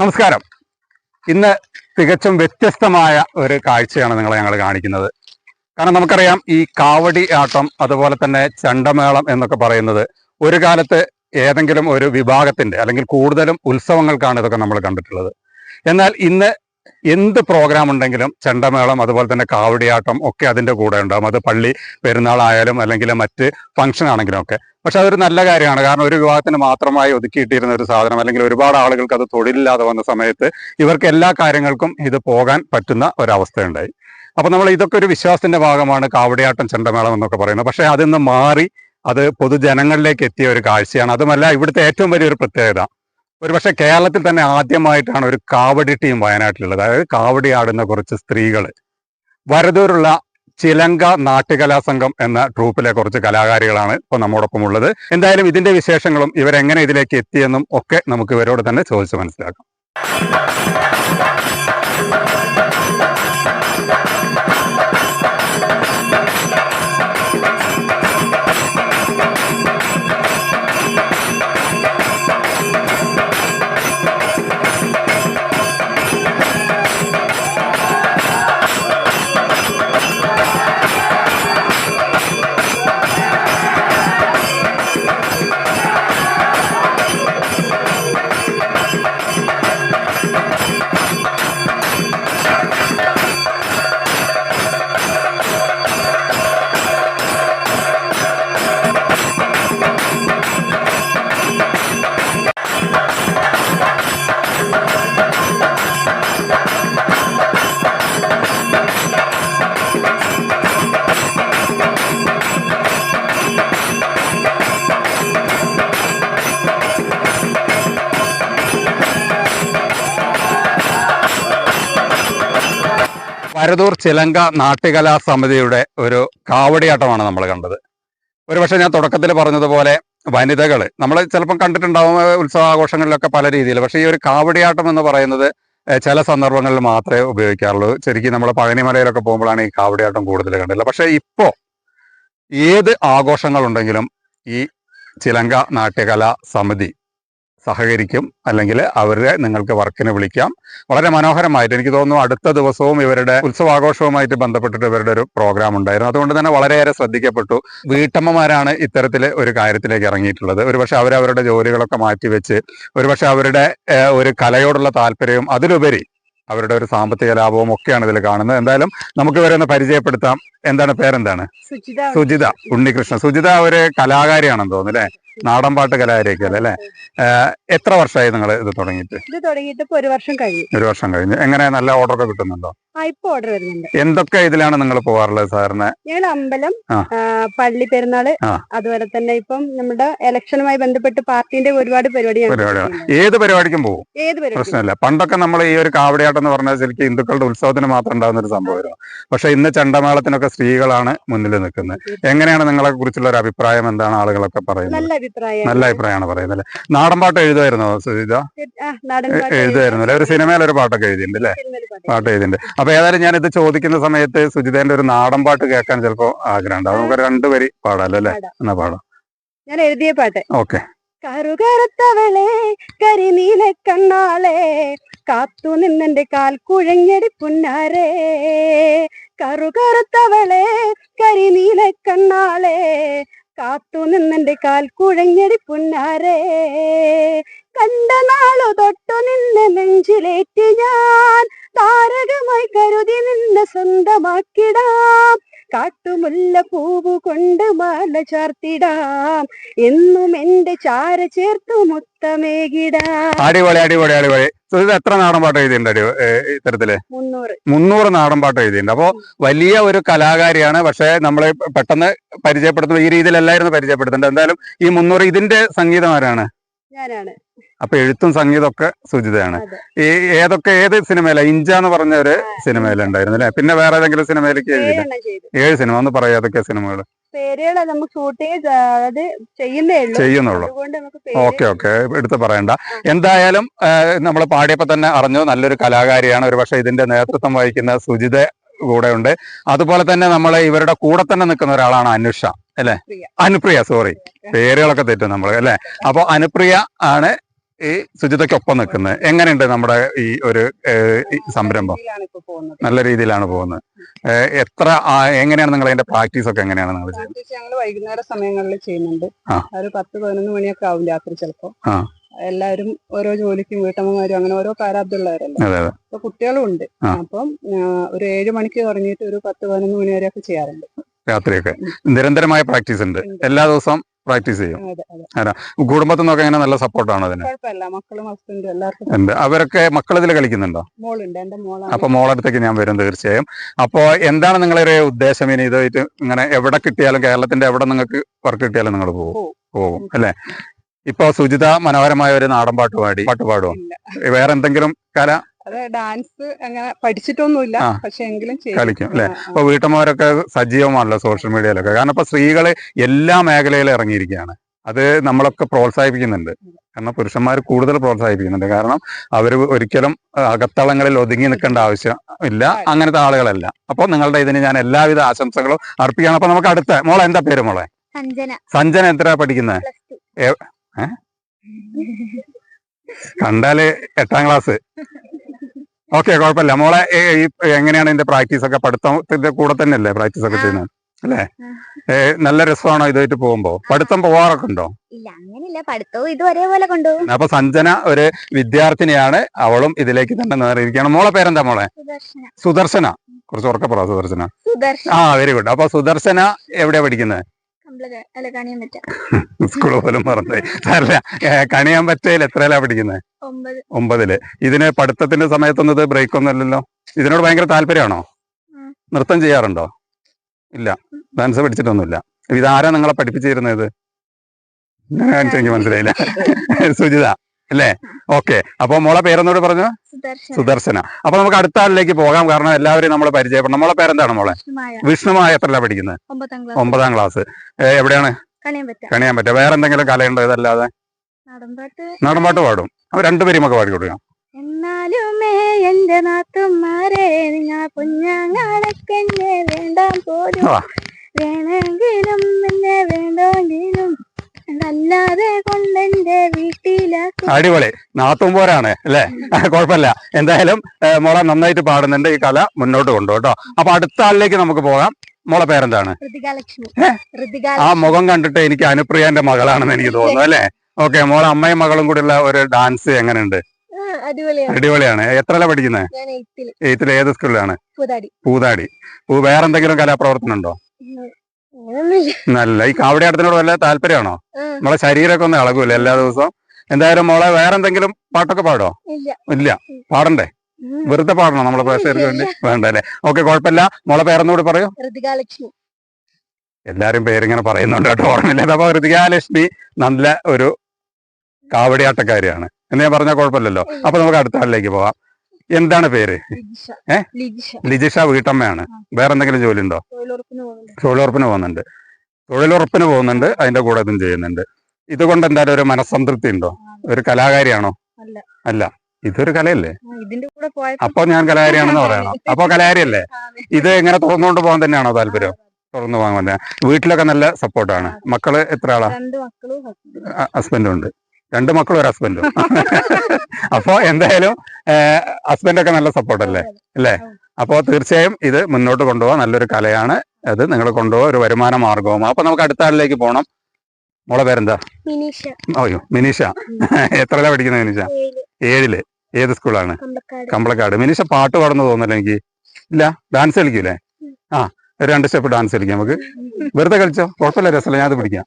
നമസ്കാരം. ഇന്ന് തികച്ചും വ്യത്യസ്തമായ ഒരു കാഴ്ചയാണ് നിങ്ങളെ ഞങ്ങൾ കാണിക്കുന്നത്. കാരണം നമുക്കറിയാം ഈ കാവടി ആട്ടം അതുപോലെ തന്നെ ചണ്ടമേളം എന്നൊക്കെ പറയുന്നത് ഒരു കാലത്ത് ഏതെങ്കിലും ഒരു വിഭാഗത്തിന്റെ അല്ലെങ്കിൽ കൂടുതലും ഉത്സവങ്ങൾക്കാണ് ഇതൊക്കെ നമ്മൾ കണ്ടിട്ടുള്ളത്. എന്നാൽ ഇന്ന് എന്ത് പ്രോഗ്രാം ഉണ്ടെങ്കിലും ചെണ്ടമേളം അതുപോലെ തന്നെ കാവടിയാട്ടം ഒക്കെ അതിന്റെ കൂടെ ഉണ്ടാകും അത് പള്ളി പെരുന്നാളായാലും അല്ലെങ്കിൽ മറ്റ് ഫംഗ്ഷൻ ആണെങ്കിലും ഒക്കെ. പക്ഷെ അതൊരു നല്ല കാര്യമാണ്. കാരണം ഒരു വിവാഹത്തിന് മാത്രമായി ഒതുക്കിയിട്ടിരുന്ന ഒരു സാധനം അല്ലെങ്കിൽ ഒരുപാട് ആളുകൾക്ക് അത് തൊഴിലില്ലാതെ വന്ന സമയത്ത് ഇവർക്ക് എല്ലാ കാര്യങ്ങൾക്കും ഇത് പോകാൻ പറ്റുന്ന ഒരവസ്ഥയുണ്ടായി. അപ്പൊ നമ്മൾ ഇതൊക്കെ ഒരു വിശ്വാസത്തിന്റെ ഭാഗമാണ് കാവടിയാട്ടം ചെണ്ടമേളം എന്നൊക്കെ പറയുന്നത്. പക്ഷെ അതിൽ നിന്ന് മാറി അത് പൊതുജനങ്ങളിലേക്ക് എത്തിയ ഒരു കാഴ്ചയാണ്. അതുമല്ല ഇവിടുത്തെ ഏറ്റവും വലിയൊരു പ്രത്യേകത. ഒരുപക്ഷെ കേരളത്തിൽ തന്നെ ആദ്യമായിട്ടാണ് ഒരു കാവടി ടീം വയനാട്ടിലുള്ളത്. അതായത് കാവടി ആടുന്ന കുറച്ച് സ്ത്രീകൾ വരദൂരുള്ള ചിലങ്ക നാട്ടുകലാ സംഘം എന്ന ട്രൂപ്പിലെ കുറച്ച് കലാകാരികളാണ് ഇപ്പൊ നമ്മോടൊപ്പം ഉള്ളത്. എന്തായാലും ഇതിന്റെ വിശേഷങ്ങളും ഇവരെങ്ങനെ ഇതിലേക്ക് എത്തിയെന്നും ഒക്കെ നമുക്ക് ഇവരോട് തന്നെ ചോദിച്ച് മനസ്സിലാക്കാം. വരദൂർ ചിലങ്ക നാട്യകലാ സമിതിയുടെ ഒരു കാവടിയാട്ടമാണ് നമ്മൾ കണ്ടത്. ഒരുപക്ഷെ ഞാൻ തുടക്കത്തിൽ പറഞ്ഞതുപോലെ വനിതകൾ നമ്മൾ ചിലപ്പം കണ്ടിട്ടുണ്ടാവും ഉത്സവാഘോഷങ്ങളിലൊക്കെ പല രീതിയിൽ. പക്ഷേ ഈ ഒരു കാവടിയാട്ടം എന്ന് പറയുന്നത് ചില സന്ദർഭങ്ങളിൽ മാത്രമേ ഉപയോഗിക്കാറുള്ളൂ. ശരിക്കും നമ്മൾ പഴനിമലയിലൊക്കെ പോകുമ്പോഴാണ് ഈ കാവടിയാട്ടം കൂടുതൽ കണ്ടില്ല പക്ഷേ ഇപ്പോൾ ഏത് ആഘോഷങ്ങളുണ്ടെങ്കിലും ഈ ചിലങ്ക നാട്യകലാ സമിതി സഹകരിക്കും അല്ലെങ്കിൽ അവരെ നിങ്ങൾക്ക് വർക്കിന് വിളിക്കാം. വളരെ മനോഹരമായിട്ട് എനിക്ക് തോന്നുന്നു അടുത്ത ദിവസവും ഇവരുടെ ഉത്സവാഘോഷവുമായിട്ട് ബന്ധപ്പെട്ടിട്ട് ഇവരുടെ ഒരു പ്രോഗ്രാം ഉണ്ടായിരുന്നു. അതുകൊണ്ട് തന്നെ വളരെയേറെ ശ്രദ്ധിക്കപ്പെട്ടു. വീട്ടമ്മമാരാണ് ഇത്തരത്തിൽ ഒരു കാര്യത്തിലേക്ക് ഇറങ്ങിയിട്ടുള്ളത്. ഒരുപക്ഷെ അവരവരുടെ ജോലികളൊക്കെ മാറ്റിവെച്ച് ഒരുപക്ഷെ അവരുടെ ഒരു കലയോടുള്ള താല്പര്യവും അതിലുപരി അവരുടെ ഒരു സാമ്പത്തിക ലാഭവും ഒക്കെയാണ് ഇതിൽ കാണുന്നത്. എന്തായാലും നമുക്ക് ഇവരെ ഒന്ന് പരിചയപ്പെടുത്താം. എന്താണ് പേരെന്താണ്? സുജിത. ഉണ്ണികൃഷ്ണൻ. സുജിത ഒരു കലാകാരിയാണെന്ന് തോന്നുന്നു അല്ലേ? നാടൻ പാട്ട് കലാകാരിയൊക്കെ അല്ലേ? എത്ര വർഷമായി നിങ്ങൾ ഇത് തുടങ്ങിയിട്ട്? ഇത് തുടങ്ങിയിട്ട് ഒരു വർഷം കഴിഞ്ഞു. ഒരു വർഷം കഴിഞ്ഞു. എങ്ങനെ നല്ല ഓർഡർ ഒക്കെ കിട്ടുന്നുണ്ടോ? ഇപ്പൊ ഓർഡർ വരുന്നുണ്ട്. എന്തൊക്കെ ഇതിലാണ് നിങ്ങൾ പോകാറുള്ളത് സാറിന്? ഞങ്ങൾ അമ്പലം പള്ളി പെരുന്നാൾ. അതുപോലെ തന്നെ ഇപ്പം നമ്മുടെ ഇലക്ഷനുമായി ബന്ധപ്പെട്ട് പാർട്ടിന്റെ ഒരുപാട് പരിപാടി ഏത് പരിപാടിക്കും പോകും ഏത് പ്രശ്നമില്ല. പണ്ടൊക്കെ നമ്മൾ ഈ ഒരു കാവടിയാട്ടം എന്ന് പറഞ്ഞാൽ ശരിക്കും ഹിന്ദുക്കളുടെ ഉത്സവത്തിന് മാത്രം ഉണ്ടാകുന്ന ഒരു സംഭവമായിരുന്നു. പക്ഷെ ഇന്ന് ചണ്ടമേളത്തിനൊക്കെ സ്ത്രീകളാണ് മുന്നിൽ നിൽക്കുന്നത്. എങ്ങനെയാണ് നിങ്ങളെ കുറിച്ചുള്ള ഒരു അഭിപ്രായം? എന്താണ് ആളുകളൊക്കെ പറയുന്നത്? നല്ല അഭിപ്രായം. നല്ല അഭിപ്രായമാണ് പറയുന്നത് അല്ലെ? നാടൻ പാട്ട് എഴുതുമായിരുന്നോ സുജിത? എഴുതുമായിരുന്നു അല്ലെ ഒരു സിനിമയിലൊരു പാട്ടൊക്കെ എഴുതിയിട്ടുണ്ട് അല്ലെ? പാട്ട്. പാട്ട് എഴുതിയിട്ടുണ്ട്. അപ്പൊ ഏതായാലും ഞാനിത് ചോദിക്കുന്ന സമയത്ത് സുജിതേന്റെ ഒരു നാടൻ പാട്ട് കേൾക്കാൻ ചിലപ്പോ ആഗ്രഹം ഉണ്ടാവും നമുക്ക് രണ്ടുപേരി പാടാലോ അല്ലേ. എന്നാ പാടാം. ഞാൻ എഴുതിയ പാട്ട്. ഓക്കെ. കറുകറുത്തവളെ കരിനീല കണ്ണാളെ കാത്തു നിന്നെന്റെ കാൽ കുഴഞ്ഞടി പുന്നാരേ. കറുകറുത്തവളെ കരിനീല കണ്ണാളെ കാത്തു നിന്നെന്റെ കാൽ കുഴഞ്ഞടി പുന്നാരേ. കണ്ട നാളു തൊട്ടു നിന്നെ നെഞ്ചിലേറ്റ് ഞാൻ. താരകമായി കരുതി നിന്നെ സ്വന്തമാക്കിടാം. കാട്ടുമുല്ല പൂവ് കൊണ്ട് മാല ചാർത്തിടാം. എന്നും എന്റെ ചാര ചേർത്തു മുത്തമേകിടാം. അടിപൊളി അടിപൊളി അടിപൊളി. സുജിത എത്ര നാടൻ പാട്ട് എഴുതിയിട്ടുണ്ട് ഇത്തരത്തിൽ? മുന്നൂറ്. മുന്നൂറ് നാടൻ പാട്ട് എഴുതിയിട്ടുണ്ട്. അപ്പോ വലിയ ഒരു കലാകാരിയാണ്. പക്ഷെ നമ്മൾ പെട്ടെന്ന് പരിചയപ്പെടുത്തുമ്പോൾ ഈ രീതിയിലല്ലായിരുന്നു പരിചയപ്പെടുത്തേണ്ടത്. എന്തായാലും ഈ മുന്നൂറ് ഇതിന്റെ സംഗീതം ആരാണ്? ഞാനാണ്. അപ്പൊ എഴുത്തും സംഗീതമൊക്കെ സുജിതയാണ്. ഈ ഏതൊക്കെ ഏത് സിനിമയിലാ? ഇഞ്ച എന്ന് പറഞ്ഞ ഒരു സിനിമയിലുണ്ടായിരുന്നു അല്ലെ? പിന്നെ വേറെ ഏതെങ്കിലും സിനിമയിലേക്ക് എഴുതിയില്ല ഏഴ് സിനിമ. ഒന്ന് പറയാം ഏതൊക്കെ സിനിമകൾ നമുക്ക് ഷൂട്ടിങ് ചെയ്യുന്നുള്ളൂ. Okay okay. എടുത്ത് പറയണ്ട. എന്തായാലും നമ്മൾ പാടിയപ്പോ തന്നെ അറിഞ്ഞു. നല്ലൊരു കലാകാരിയാണ്. ഒരു പക്ഷെ ഇതിന്റെ നേതൃത്വം വഹിക്കുന്ന സുജിത കൂടെ ഉണ്ട്. അതുപോലെ തന്നെ നമ്മൾ ഇവരുടെ കൂടെ തന്നെ നിൽക്കുന്ന ഒരാളാണ് അനുഷ. അല്ലെ? അനുപ്രിയ. സോറി പേരുകളൊക്കെ തെറ്റും നമ്മൾ അല്ലെ? അപ്പൊ അനുപ്രിയ ആണ് ഈ ശുചിതയ്ക്കൊപ്പം നിൽക്കുന്നത്. എങ്ങനെയുണ്ട് നമ്മുടെ ഈ ഒരു സംരംഭം? നല്ല രീതിയിലാണ് പോകുന്നത്. എത്ര എങ്ങനെയാണ് നിങ്ങൾ അതിന്റെ പ്രാക്ടീസ് ഒക്കെ എങ്ങനെയാണ് നിങ്ങൾ ചെയ്യുന്നത്? ഞങ്ങൾ വൈകുന്നേര സമയങ്ങളിൽ ചെയ്യുന്നുണ്ട്. ഒരു പത്ത് പതിനൊന്ന് മണിയൊക്കെ ആവും രാത്രി ചിലപ്പോ. എല്ലാവരും ഓരോ ജോലിക്കും വീട്ടമ്മമാരും അങ്ങനെ ഓരോ പ്രാരാബ്ദമുള്ളവരല്ലേ അപ്പൊ കുട്ടികളും ഉണ്ട് അപ്പം ഒരു ഏഴ് മണിക്ക് തുടങ്ങിയിട്ട് ഒരു പത്ത് പതിനൊന്ന് മണി വരെയൊക്കെ ചെയ്യാറുണ്ട്. രാത്രിയൊക്കെ. നിരന്തരമായ പ്രാക്ടീസ് ഉണ്ട്. എല്ലാ ദിവസവും പ്രാക്ടീസ് ചെയ്യും. കുടുംബത്തിൽ നിന്നൊക്കെ എങ്ങനെ നല്ല സപ്പോർട്ടാണ് അതിന്? ഉണ്ട്. അവരൊക്കെ മക്കൾ ഇതിൽ കളിക്കുന്നുണ്ടോ അപ്പൊ മോളടുത്തേക്ക് ഞാൻ വരും തീർച്ചയായും. അപ്പോ എന്താണ് നിങ്ങളൊരു ഉദ്ദേശം? ഇനി ഇതായിട്ട് ഇങ്ങനെ എവിടെ കിട്ടിയാലും കേരളത്തിന്റെ എവിടെ നിങ്ങൾക്ക് വർക്ക് കിട്ടിയാലും നിങ്ങൾ പോകും. പോകും. അല്ലെ? ഇപ്പൊ സുജിത മനോഹരമായ ഒരു നാടൻ പാട്ട് പാടി. പാട്ട് പാടുമോ വേറെ എന്തെങ്കിലും കല? അത് ഡാൻസ് അങ്ങനെ പഠിച്ചിട്ടൊന്നുമില്ല. പക്ഷെ എങ്കിലും. കളിക്കും അല്ലെ? അപ്പൊ വീട്ടമ്മമാരൊക്കെ സജീവമാണല്ലോ സോഷ്യൽ മീഡിയയിലൊക്കെ. കാരണം ഇപ്പൊ സ്ത്രീകൾ എല്ലാ മേഖലയിലും ഇറങ്ങിയിരിക്കുകയാണ്. അത് നമ്മളൊക്കെ പ്രോത്സാഹിപ്പിക്കുന്നുണ്ട്. കാരണം പുരുഷന്മാർ കൂടുതൽ പ്രോത്സാഹിപ്പിക്കുന്നുണ്ട്. കാരണം അവർ ഒരിക്കലും അകത്തളങ്ങളിൽ ഒതുങ്ങി നിൽക്കേണ്ട ആവശ്യം ഇല്ല. അങ്ങനത്തെ ആളുകളല്ല. അപ്പോൾ നിങ്ങളുടെ ഇതിന് ഞാൻ എല്ലാവിധ ആശംസകളും അർപ്പിക്കുകയാണ്. അപ്പൊ നമുക്ക് അടുത്ത മോളെ എന്താ പേര് മോളെ? സഞ്ജന. എത്ര പഠിക്കുന്നത് കണ്ടാൽ എട്ടാം ക്ലാസ്. ഓക്കെ കുഴപ്പമില്ല. മോളെ ഈ എങ്ങനെയാണ് ഇതിന്റെ പ്രാക്ടീസ് ഒക്കെ? പഠിത്തത്തിന്റെ കൂടെ തന്നെ അല്ലേ പ്രാക്ടീസ് ഒക്കെ. ചെയ്യുന്നത്? അല്ലേ? ഏ, നല്ല രസമാണോ ഇതായിട്ട് പോകുമ്പോ? പഠിത്തം പോവാറൊക്കെ ഉണ്ടോ? ഇല്ല അങ്ങനില്ല പഠിത്തവും ഇത് ഒരേപോലെ കൊണ്ടുപോകും. അപ്പൊ സഞ്ജന ഒരു വിദ്യാർത്ഥിനിയാണ്. അവളും ഇതിലേക്ക് തന്നെ നേറിയിരിക്കുകയാണ്. മോളെ പേരെന്താ മോളെ? സുദർശന. കുറച്ച് ഉറക്കപ്പെടാ സുദർശന. ആ വെരി ഗുഡ് അപ്പൊ സുദർശന എവിടെയാ പഠിക്കുന്നത്? അല്ല കണിയാൻ പറ്റ സ്കൂൾ പോലും മറന്നു അല്ല ഏ, കണിയാൻ പറ്റയിൽ എത്രയിലാ പഠിക്കുന്നത് ഒമ്പത്. ഒമ്പതിൽ. ഇതിന് പഠിത്തത്തിന്റെ സമയത്തൊന്നും ഇത് ബ്രേക്ക് ഒന്നും അല്ലല്ലോ? ഇതിനോട് ഭയങ്കര താല്പര്യമാണോ? നൃത്തം ചെയ്യാറുണ്ടോ? ഇല്ല. ഡാൻസ് പഠിച്ചിട്ടൊന്നുമില്ല. ഇതാരാ നിങ്ങളെ പഠിപ്പിച്ചിരുന്നത്? എനിക്ക് മനസ്സിലായില്ല? സുജിത. അല്ലേ? ഓക്കെ. അപ്പൊ മോളെ പേരെന്നോട് പറഞ്ഞു? സുദർശന. അപ്പൊ നമുക്ക് അടുത്ത ആളിലേക്ക് പോകാം. കാരണം എല്ലാവരെയും നമ്മൾ പരിചയപ്പെടണം. മോളെ പേരെന്താണ് മോളെ? മായ വിഷ്ണുമായ എത്രല്ല പഠിക്കുന്നത് ഒമ്പതാം ക്ലാസ്. എവിടെയാണ് കണിയാൻ പറ്റ കണിയാൻ പറ്റുക വേറെ എന്തെങ്കിലും കലയുണ്ടോ ഇതല്ലാതെ? നാടൻപാട്ട് പാടും. അപ്പൊ രണ്ടുപേരും ഒക്കെ പാടി കൊടുക്കാം. എന്നാലുമേ എന്റെ നാത്തുമാരെ നിങ്ങൾ കുഞ്ഞാങ്ങളൊക്കെന്നെ വേണ്ടാൻ പോലും ആ. വേണമെങ്കിലും എന്നെ വേണ്ടെങ്കിലും അടിപൊളി. നാത്തും പോരാണ് അല്ലേ? കുഴപ്പമില്ല. എന്തായാലും മോള നന്നായിട്ട് പാടുന്നുണ്ട്. ഈ കല മുന്നോട്ട് കൊണ്ടു കേട്ടോ. അപ്പൊ അടുത്ത ആളിലേക്ക് നമുക്ക് പോകാം. മോളെ പേരെന്താണ്? ആ മുഖം കണ്ടിട്ട് എനിക്ക് അനുപ്രിയന്റെ മകളാണെന്ന് എനിക്ക് തോന്നുന്നു അല്ലേ? ഓക്കെ മോളെ അമ്മയും മകളും കൂടിയുള്ള ഒരു ഡാൻസ് എങ്ങനെയുണ്ട്? അടിപൊളിയാണ്. എത്രല്ല പഠിക്കുന്നത് എയ്ത്തിൽ ഏത് സ്കൂളിലാണ്? പുതാടി. പൂതാടി. പൂ വേറെന്തെങ്കിലും കലാപ്രവർത്തനം ഉണ്ടോ? നല്ല ഈ കാവടിയാട്ടത്തിനോട് വല്ല താല്പര്യമാണോ? നമ്മളെ ശരീരമൊക്കെ ഒന്ന് ഇളകൂല എല്ലാ ദിവസവും? എന്തായാലും മോളെ വേറെന്തെങ്കിലും പാട്ടൊക്കെ പാടോ ഇല്ല. പാടണ്ടേ. വെറുതെ പാടണോ നമ്മളെ പ്രേക്ഷകർക്ക് വേണ്ടി വേണ്ട? അല്ലേ ഓക്കെ കുഴപ്പമില്ല. മോളെ പേരൊന്നുകൂടി പറയൂ. എല്ലാരും പേരിങ്ങനെ പറയുന്നുണ്ട് കേട്ടോ. ഓർമ്മയില്ല. അപ്പൊ ഋതികാലക്ഷ്മി നല്ല ഒരു കാവടിയാട്ടക്കാരിയാണ് എന്ന് ഞാൻ പറഞ്ഞാൽ കുഴപ്പമില്ലല്ലോ. അപ്പൊ നമുക്ക് അടുത്ത ആളിലേക്ക് പോവാം എന്താണ് പേര്? ലിജിഷ. ഏ? ലിജിഷ. വീട്ടമ്മയാണ്. വേറെ എന്തെങ്കിലും ജോലി ഉണ്ടോ തൊഴിലുറപ്പിന് പോകുന്നുണ്ട്. തൊഴിലുറപ്പിന് പോകുന്നുണ്ട് അതിന്റെ കൂടെ ഇതും ചെയ്യുന്നുണ്ട്. ഇതുകൊണ്ട് എന്തായാലും ഒരു മനസ്സംതൃപ്തി ഉണ്ടോ? ഒരു കലാകാരിയാണോ? അല്ല. ഇതൊരു കലയല്ലേ? അപ്പൊ ഞാൻ കലാകാരിയാണെന്ന് പറയണം. അപ്പൊ കലാകാരിയല്ലേ? ഇത് എങ്ങനെ തുറന്നുകൊണ്ട് പോകാൻ തന്നെയാണോ താല്പര്യം? തുറന്നു പോകാൻ തന്നെ. വീട്ടിലൊക്കെ നല്ല സപ്പോർട്ടാണ് മക്കൾ എത്ര ആളാ. ഹസ്ബൻഡും ഉണ്ട്. രണ്ട് മക്കളും ഒരു ഹസ്ബൻഡും അപ്പോ എന്തായാലും ഹസ്ബൻഡൊക്കെ നല്ല സപ്പോർട്ടല്ലേ അല്ലേ? അപ്പോ തീർച്ചയായും ഇത് മുന്നോട്ട് കൊണ്ടുപോകാൻ നല്ലൊരു കലയാണ് അത്. നിങ്ങൾ കൊണ്ടുപോകാൻ ഒരു വരുമാന മാർഗവും. അപ്പൊ നമുക്ക് അടുത്ത ആളിലേക്ക് പോകണം മോളെ പേരെന്താ? മിനീഷ. ഓയോ മിനിഷ. എത്രല പഠിക്കുന്നത് മിനിഷ? ഏഴ് ഏഴിൽ. ഏത് സ്കൂളാണ് കമ്പളക്കാട്. മിനിഷ പാട്ട് പാടുന്ന തോന്നുന്നില്ല എനിക്ക്. ഇല്ല ഡാൻസ് കളിക്കൂലേ? ആ രണ്ട് സ്റ്റെപ്പ് ഡാൻസ് കളിക്കാം നമുക്ക്. വെറുതെ കളിച്ചോ? കുഴപ്പമില്ല രസമില്ല ഞാൻ അത് പിടിക്കാം.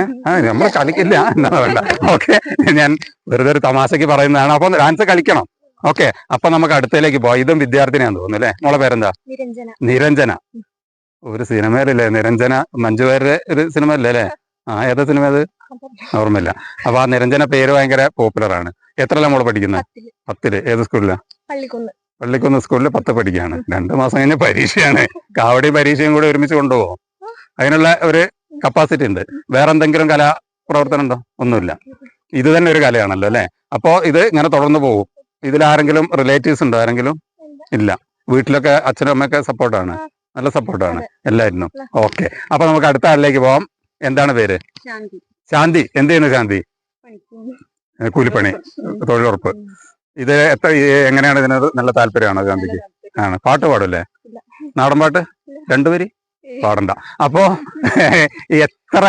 ഏഹ് നമ്മൾ കളിക്കില്ല. എന്നാ വേണ്ട. ഓക്കെ. ഞാൻ വെറുതെ ഒരു തമാശക്ക് പറയുന്നതാണ്. അപ്പൊ ഡാൻസ് കളിക്കണം. ഓക്കെ. അപ്പൊ നമുക്ക് അടുത്തേക്ക് പോവാം. ഇതും വിദ്യാർത്ഥിനിയാന്ന് തോന്നുന്നു അല്ലെ? മോളെ പേരെന്താ? നിരഞ്ജന. ഒരു സിനിമയിലല്ലേ? നിരഞ്ജന മഞ്ജു വാര്യരുടെ ഒരു സിനിമ അല്ലേ? അല്ലേ ആ ഏതാ സിനിമ അത്? ഓർമ്മയില്ല. അപ്പൊ ആ നിരഞ്ജന പേര് ഭയങ്കര പോപ്പുലർ ആണ്. എത്രല്ല മോൾ പഠിക്കുന്നത് പത്തിൽ. ഏത് സ്കൂളിലാ? പള്ളിക്കുന്ന് സ്കൂളിൽ പത്ത് പഠിക്കുകയാണ് രണ്ടു മാസം കഴിഞ്ഞ പരീക്ഷയാണ്. കാവടി പരീക്ഷയും കൂടെ ഒരുമിച്ച് കൊണ്ടുപോകും. അതിനുള്ള ഒരു കപ്പാസിറ്റി ഉണ്ട്. വേറെ എന്തെങ്കിലും കലാ പ്രവർത്തനം ഉണ്ടോ? ഒന്നുമില്ല. ഇത് തന്നെ ഒരു കലയാണല്ലോ അല്ലെ? അപ്പോ ഇത് ഇങ്ങനെ തുടർന്ന് പോകും. ഇതിൽ ആരെങ്കിലും റിലേറ്റീവ്സ് ഉണ്ടോ? ആരെങ്കിലും? ഇല്ല. വീട്ടിലൊക്കെ അച്ഛനും അമ്മയൊക്കെ സപ്പോർട്ടാണ് നല്ല സപ്പോർട്ടാണ് എല്ലായിരുന്നു ഓക്കെ അപ്പൊ നമുക്ക് അടുത്ത ആളിലേക്ക് പോവാം. എന്താണ് പേര്? ശാന്തി. എന്ത് ചെയ്യുന്നു ശാന്തി? കൂലിപ്പണി. തൊഴിലുറപ്പ്. ഇത് എത്ര എങ്ങനെയാണ് ഇതിനോട് നല്ല താല്പര്യമാണ് ഗാന്ധിക്ക്? ആണ്. പാട്ട് പാടല്ലേ ഇല്ല. നാടൻ പാട്ട്? രണ്ടുപേര് പാടണ്ട. അപ്പോ എത്ര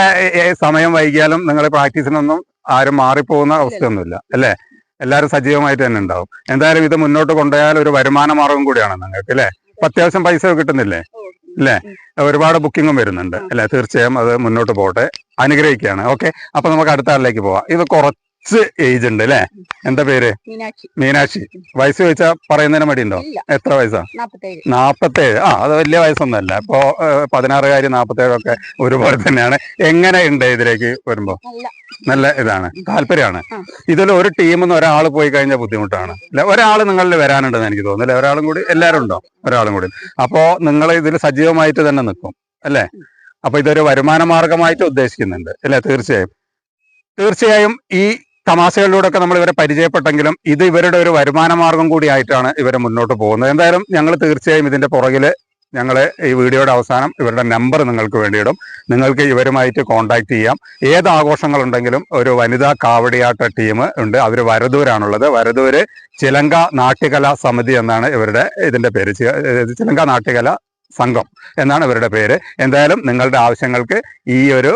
സമയം വൈകിയാലും നിങ്ങൾ പ്രാക്ടീസിനൊന്നും ആരും മാറിപ്പോകുന്ന അവസ്ഥയൊന്നുമില്ല. അല്ലേ? എല്ലാവരും സജീവമായിട്ട് തന്നെ ഉണ്ടാവും. എന്തായാലും ഇത് മുന്നോട്ട് കൊണ്ടുപോയാൽ ഒരു വരുമാന മാർഗം കൂടിയാണ് നിങ്ങൾക്ക് അല്ലേ? ഇപ്പൊ അത്യാവശ്യം പൈസ കിട്ടുന്നില്ലേ? അല്ലേ? ഒരുപാട് ബുക്കിങ്ങും വരുന്നുണ്ട് അല്ലേ? തീർച്ചയായും അത് മുന്നോട്ട് പോകട്ടെ. അനുഗ്രഹിക്കുകയാണ്. ഓക്കെ. അപ്പൊ നമുക്ക് അടുത്ത ആളിലേക്ക് പോവാം. ഇത് കുറച്ച് ഏജ് ഉണ്ട് അല്ലേ? എന്താ പേര്? മീനാക്ഷി. വയസ്സ് ചോദിച്ചാ പറയുന്നതിന് മടിയുണ്ടോ? ഉണ്ടോ എത്ര വയസ്സാ? നാപ്പത്തേഴ്. ആ അത് വലിയ വയസ്സൊന്നുമല്ല. ഇപ്പോ പതിനാറുകാരി നാപ്പത്തേഴൊക്കെ ഒരുപോലെ തന്നെയാണ്. എങ്ങനെ ഉണ്ട് ഇതിലേക്ക് വരുമ്പോ? നല്ല. ഇതാണ്. താല്പര്യമാണ്. ഇതിൽ ഒരു ടീമിൽ നിന്ന് ഒരാൾ പോയി കഴിഞ്ഞാൽ ബുദ്ധിമുട്ടാണ്. അല്ല ഒരാൾ നിങ്ങളിൽ വരാനുണ്ടെന്ന് എനിക്ക് തോന്നുന്നു. അല്ലെ ഒരാളും കൂടി എല്ലാവരും ഉണ്ടോ? ഒരാളും കൂടി. അപ്പോ നിങ്ങൾ ഇതിൽ സജീവമായിട്ട് തന്നെ നിൽക്കും. അല്ലേ? അപ്പൊ ഇതൊരു വരുമാന മാർഗമായിട്ട് ഉദ്ദേശിക്കുന്നുണ്ട്. അല്ലെ തീർച്ചയായും. തീർച്ചയായും ഈ തമാശകളിലൂടെ ഒക്കെ നമ്മൾ ഇവരെ പരിചയപ്പെട്ടെങ്കിലും ഇത് ഇവരുടെ ഒരു വരുമാന മാർഗം കൂടിയായിട്ടാണ് ഇവരെ മുന്നോട്ട് പോകുന്നത്. എന്തായാലും ഞങ്ങൾ തീർച്ചയായും ഇതിന്റെ പുറകിൽ ഞങ്ങൾ ഈ വീഡിയോയുടെ അവസാനം ഇവരുടെ നമ്പർ നിങ്ങൾക്ക് വേണ്ടിയിടും. നിങ്ങൾക്ക് ഇവരുമായിട്ട് കോൺടാക്ട് ചെയ്യാം. ഏത് ആഘോഷങ്ങളുണ്ടെങ്കിലും ഒരു വനിതാ കാവടിയാട്ട ടീം ഉണ്ട്. അവർ വരദൂരാണുള്ളത്. വരദൂര് ചിലങ്ക നാട്യകലാ സമിതി എന്നാണ് ഇവരുടെ ഇതിന്റെ പേര്. ചിലങ്ക നാട്യകല സംഘം എന്നാണ് ഇവരുടെ പേര്. എന്തായാലും നിങ്ങളുടെ ആവശ്യങ്ങൾക്ക് ഈ ഒരു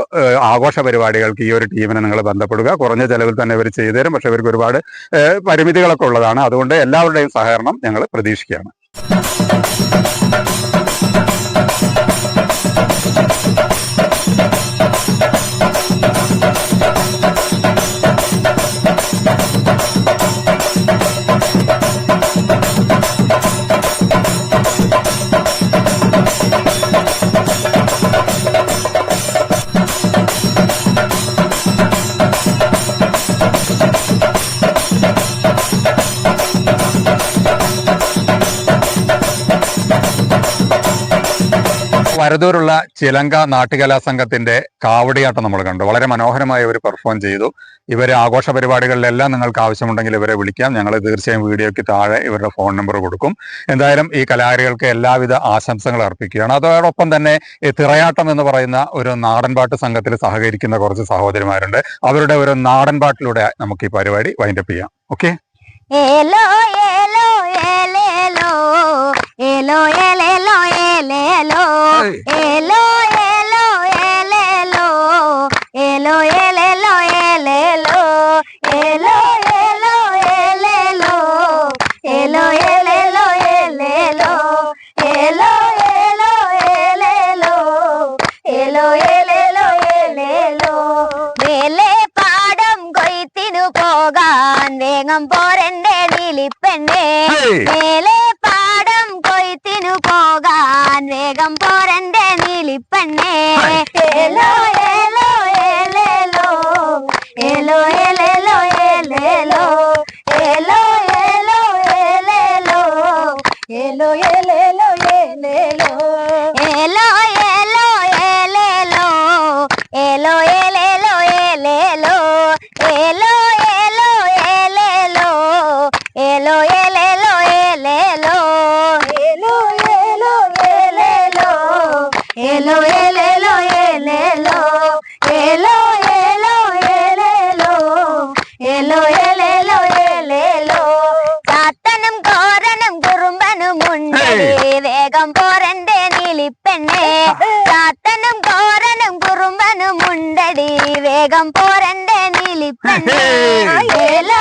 ആഘോഷ പരിപാടികൾക്ക് ഈ ഒരു ടീമിനെ നിങ്ങൾ ബന്ധപ്പെടുക. കുറഞ്ഞ ചെലവിൽ തന്നെ ഇവർ ചെയ്തു തരും പക്ഷെ ഇവർക്ക് ഒരുപാട് പരിമിതികളൊക്കെ ഉള്ളതാണ്. അതുകൊണ്ട് എല്ലാവരുടെയും സഹകരണം ഞങ്ങൾ പ്രതീക്ഷിക്കുകയാണ്. വരദൂരുള്ള ചിലങ്ക നാട്ടുകലാ സംഘത്തിന്റെ കാവടിയാട്ടം നമ്മൾ കണ്ടു. വളരെ മനോഹരമായി ഇവർ പെർഫോം ചെയ്തു. ഇവർ ആഘോഷ പരിപാടികളിലെല്ലാം നിങ്ങൾക്ക് ആവശ്യമുണ്ടെങ്കിൽ ഇവരെ വിളിക്കാം. ഞങ്ങൾ തീർച്ചയായും വീഡിയോയ്ക്ക് താഴെ ഇവരുടെ ഫോൺ നമ്പർ കൊടുക്കും. എന്തായാലും ഈ കലാകാരികൾക്ക് എല്ലാവിധ ആശംസകൾ അർപ്പിക്കുകയാണ്. അതോടൊപ്പം തന്നെ ഈ തിറയാട്ടം എന്ന് പറയുന്ന ഒരു നാടൻപാട്ട് സംഘത്തിൽ സഹകരിക്കുന്ന കുറച്ച് സഹോദരിമാരുണ്ട്. അവരുടെ ഒരു നാടൻപാട്ടിലൂടെ നമുക്ക് ഈ പരിപാടി വൈൻഡപ്പ് ചെയ്യാം. ഓക്കെ ഏലേലോ ഏലോ ഏലോ ഏലേലോ ഏലോ ഏലേലോ ഏലേലോ ഏലോ ഏലോ ഏലേലോ ഏലോ ഏലേലോ ഏലേലോ ഏലോ ഏലോ ഏലേലോ ഏലോ ഏലേലോ ഏലേലോ വേലേ പാടം കൊയ്ത്തിനു പോകാൻ വേഗം പോരന്റെ നീലിപ്പെണ്ണേ നീലിപ്പെണ്ണേ ഏലോ ഏലോ ഏലേലോ ഏലോ ഏലേലോ ഏലേലോ ഏലോ ഏലോ ഏലേലോ ഏലോ ഏലേലോ ഏലേലോ ഏലോ ഏലോ ഏലേലോ ഏലോ ഏലേലോ ഏലേലോ ഏലോ ഏലോ ഏലേലോ ഏലോ உலகம் பிறந்த நிலி ஏலோ